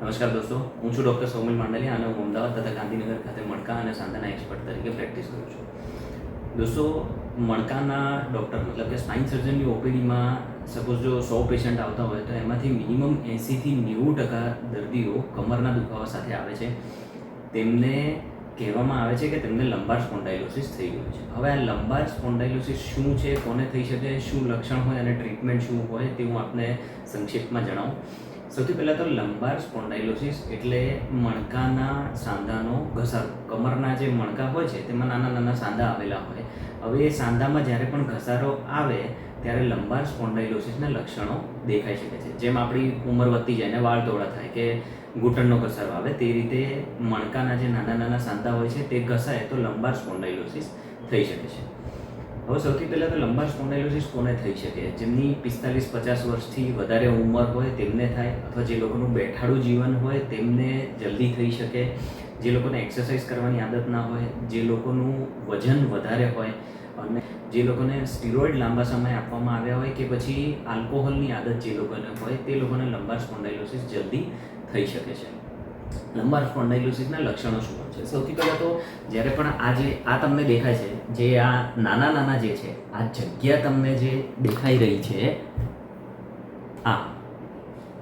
નમસ્કાર દોસ્તો, હું છું ડૉક્ટર સૌમિલ માંડલિયા અને હું અમદાવાદ તથા ગાંધીનગર ખાતે મણકા અને સાંધાના એક્સપર્ટ તરીકે પ્રેક્ટિસ કરું છું. દોસ્તો, મણકાના ડૉક્ટર, મતલબ કે સ્પાઇન સર્જનની ઓપીડીમાં સપોઝ જો સો પેશન્ટ આવતા હોય તો એમાંથી મિનિમમ એંસીથી નેવું ટકા દર્દીઓ કમરના દુખાવા સાથે આવે છે. તેમને કહેવામાં આવે છે કે તેમને લંબાર સ્પોન્ડાઇલોસિસ થઈ ગયું છે. હવે આ લંબાર સ્પોન્ડાઇલોસિસ શું છે, કોને થઈ શકે, શું લક્ષણ હોય અને ટ્રીટમેન્ટ શું હોય તે હું આપને સંક્ષિપ્તમાં જણાવું. સૌથી પહેલાં તો લંબાર સ્પોન્ડાઇલોસિસ એટલે મણકાના સાંધાનો ઘસારો. કમરના જે મણકા હોય છે, તેમાં નાના નાના સાંધા આવેલા હોય. હવે એ સાંધામાં જ્યારે પણ ઘસારો આવે, ત્યારે લંબાર સ્પોન્ડાઇલોસિસના લક્ષણો દેખાઈ શકે છે. જેમ આપણી ઉંમર વધતી જાય ને વાળ તોડા થાય કે ઘૂંટણનો ઘસારો આવે, તે રીતે મણકાના જે નાના નાના સાંધા હોય છે, તે ઘસાય તો લંબાર સ્પોન્ડાઇલોસિસ થઈ શકે છે. હવે સૌથી પહેલાં તો લંબા સ્પોન્ડાઇલોસિસ કોને થઈ શકે? જેમની પિસ્તાલીસ પચાસ વર્ષથી વધારે ઉંમર હોય તેમને થાય, અથવા જે લોકોનું બેઠાડું જીવન હોય તેમને જલ્દી થઈ શકે. જે લોકોને એક્સરસાઇઝ કરવાની આદત ના હોય, જે લોકોનું વજન વધારે હોય, અને જે લોકોને સ્ટીરોઇડ લાંબા સમય આપવામાં આવ્યા હોય કે પછી આલ્કોહોલની આદત જે લોકોને હોય તે લોકોને લંબા સ્પોન્ડાઇલોસિસ જલ્દી થઈ શકે છે. લંબાર સ્પોન્ડાઇલોસિસના લક્ષણો શું છે? સૌથી પહેલાં તો જ્યારે પણ આ જે આ તમને દેખાય છે, જે આ નાના નાના જે છે, આ જગ્યા તમને જે દેખાઈ રહી છે, આ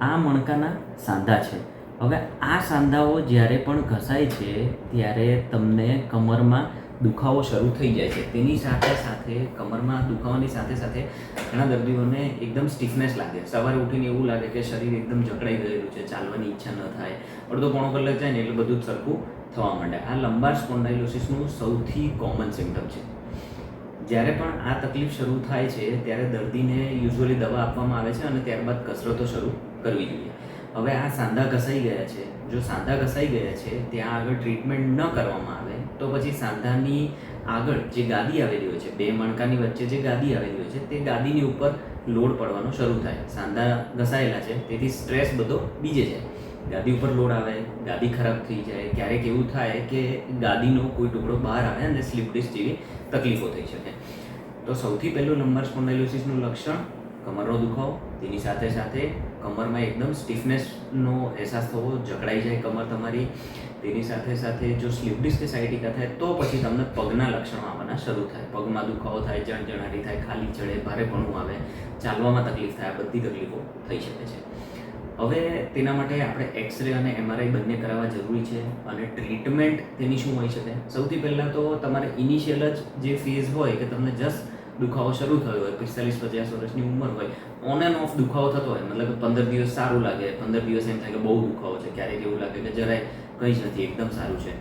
આ મણકાના સાંધા છે. હવે આ સાંધાઓ જ્યારે પણ ઘસાય છે, ત્યારે તમને કમરમાં દુખાવો શરૂ થઈ જાય છે. તેની સાથે સાથે, કમરમાં દુખાવાની સાથે સાથે ઘણા દર્દીઓને એકદમ સ્ટીફનેસ લાગે. સવારે ઉઠીને એવું લાગે કે શરીર એકદમ જકડાઈ ગયેલું છે, ચાલવાની ઈચ્છા ન થાય, અડધો પોણો કલાક જાય ને એટલે બધું જ સરખું થવા માંડે. આ લંબાર સ્પોન્ડાઇલોસિસનું સૌથી કોમન સિમ્ટમ છે. જ્યારે પણ આ તકલીફ શરૂ થાય છે, ત્યારે દર્દીને યુઝ્યુઅલી દવા આપવામાં આવે છે અને ત્યારબાદ કસરતો શરૂ કરવી જોઈએ. હવે આ સાંધા ઘસાઈ ગયા છે. જો સાંધા ઘસાઈ ગયા છે, ત્યાં આગળ ટ્રીટમેન્ટ ન કરવામાં આવે, તો પછી સાંધાની આગળ જે ગાદી આવેલી હોય છે, બે મણકાની વચ્ચે જે ગાદી આવેલી હોય છે, તે ગાદીની ઉપર લોડ પડવાનો શરૂ થાય. સાંધા ઘસાયેલા છે, તેથી સ્ટ્રેસ બધો બીજે જાય. ગાદી ઉપર લોડ આવે, ગાદી ખરાબ થઈ જાય, ક્યારેક એવું થાય કે ગાદીનો કોઈ ટુકડો બહાર આવે અને સ્લીપ ડિસ્ક જેવી તકલીફો થઈ શકે. તો સૌથી પહેલું નંબર સ્પોન્ડાઇલોસિસનું લક્ષણ કમરનો દુખાવો, તેની સાથે સાથે કમરમાં એકદમ સ્ટીફનેસનો અહેસાસ થવો, જકડાઈ જાય કમર તમારી, તેની સાથે સાથે જો સ્લીપ ડિસ્ક થાય, તો પછી તમને પગના લક્ષણો આવવાના શરૂ થાય. પગમાં દુખાવો થાય જણજણાટી થાય, ખાલી ચડે, ભારેપણું આવે, ચાલવામાં તકલીફ થાય બધી તકલીફો થઈ શકે છે. હવે તેના માટે આપણે એક્સરે અને એમઆરઆઈ બંને કરાવવા જરૂરી છે અને ટ્રીટમેન્ટ તેની શું હોઈ શકે? સૌથી પહેલાં તો તમારે ઇનિશિયલ જ જે ફેઝ હોય કે તમને જસ્ટ દુખાવો શરૂ થયો હોય, પિસ્તાલીસ, પચાસ વર્ષની ઉંમર હોય ઓન એન્ડ ઓફ દુખાવો થતો હોય, મતલબ પંદર દિવસ સારું લાગે, પંદર દિવસ એમ થાય કે બહુ દુખાવો છે, ક્યારેક એવું લાગે કે જરાય કંઈ જ નથી, એકદમ સારું છે.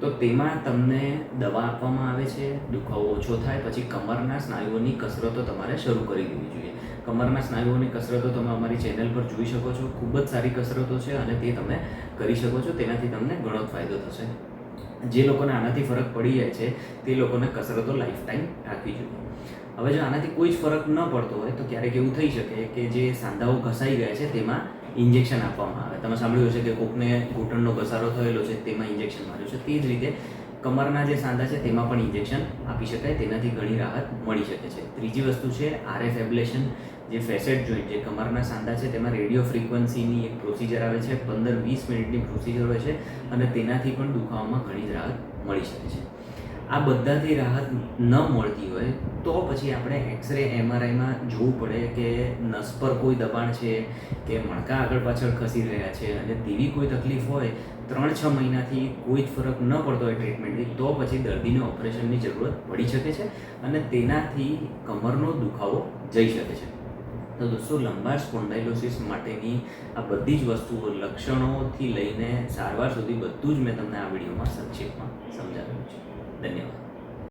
તો તેમાં તમને દવા આપવામાં આવે છે, દુખાવો ઓછો થાય, પછી કમરના સ્નાયુઓની કસરતો તમારે શરૂ કરી દેવી જોઈએ. કમરના સ્નાયુઓની કસરતો તમે અમારી ચેનલ પર જોઈ શકો છો, ખૂબ જ સારી કસરતો છે અને તે તમે કરી શકો છો, તેનાથી તમને ઘણો ફાયદો થશે. જે લોકોને આનાથી ફરક પડી જાય છે, તે લોકોને કસરતો લાઈફ ટાઈમ રાખવી જોઈએ. હવે જો આનાથી કોઈ જ ફરક ન પડતો હોય, તો ક્યારેક એવું થઈ શકે કે જે સાંધાઓ ઘસાઈ ગયા છે, તેમાં ઇન્જેક્શન આપવામાં આવે. તમે સાંભળ્યું હશે કે કોકને ઘૂંટણનો ઘસારો થયેલો છે, તેમાં ઇન્જેક્શન માર્યું છે. તે જ રીતે કમરના જે સાંધા છે, તેમાં પણ ઇન્જેક્શન આપી શકાય. તેનાથી ઘણી રાહત મળી શકે છે. ત્રીજી વસ્તુ છે આરએફ એબ્લેશન જે ફેસેટ જોઈન્ટ જે કમરના સાંધા છે, તેમાં રેડિયો ફ્રિકવન્સીની એક પ્રોસિજર આવે છે, પંદર વીસ મિનિટની પ્રોસિજર હોય છે અને તેનાથી પણ દુખાવામાં ઘણી જ રાહત મળી શકે છે. આ બધાથી રાહત ન મળતી હોય તો પછી આપણે એક્સરે એમઆરઆઈમાં જોવું પડે કે નસ પર કોઈ દબાણ છે, કે મણકા આગળ પાછળ ખસી રહ્યા છે અને તેવી કોઈ તકલીફ હોય, ત્રણ છ મહિનાથી કોઈ જ ફરક ન પડતો હોય ટ્રીટમેન્ટથી તો પછી દર્દીને ઓપરેશનની જરૂરત પડી શકે છે અને તેનાથી કમરનો દુખાવો જઈ શકે છે. તો દોસ્તો લંબાર સ્પોન્ડાઇલોસિસ માટેની આ બધી જ વસ્તુઓ, લક્ષણોથી લઈને સારવાર સુધી બધું જ મેં તમને આ વિડીયોમાં સંક્ષેપમાં સમજાવ્યું છે. ધન્યવાદ.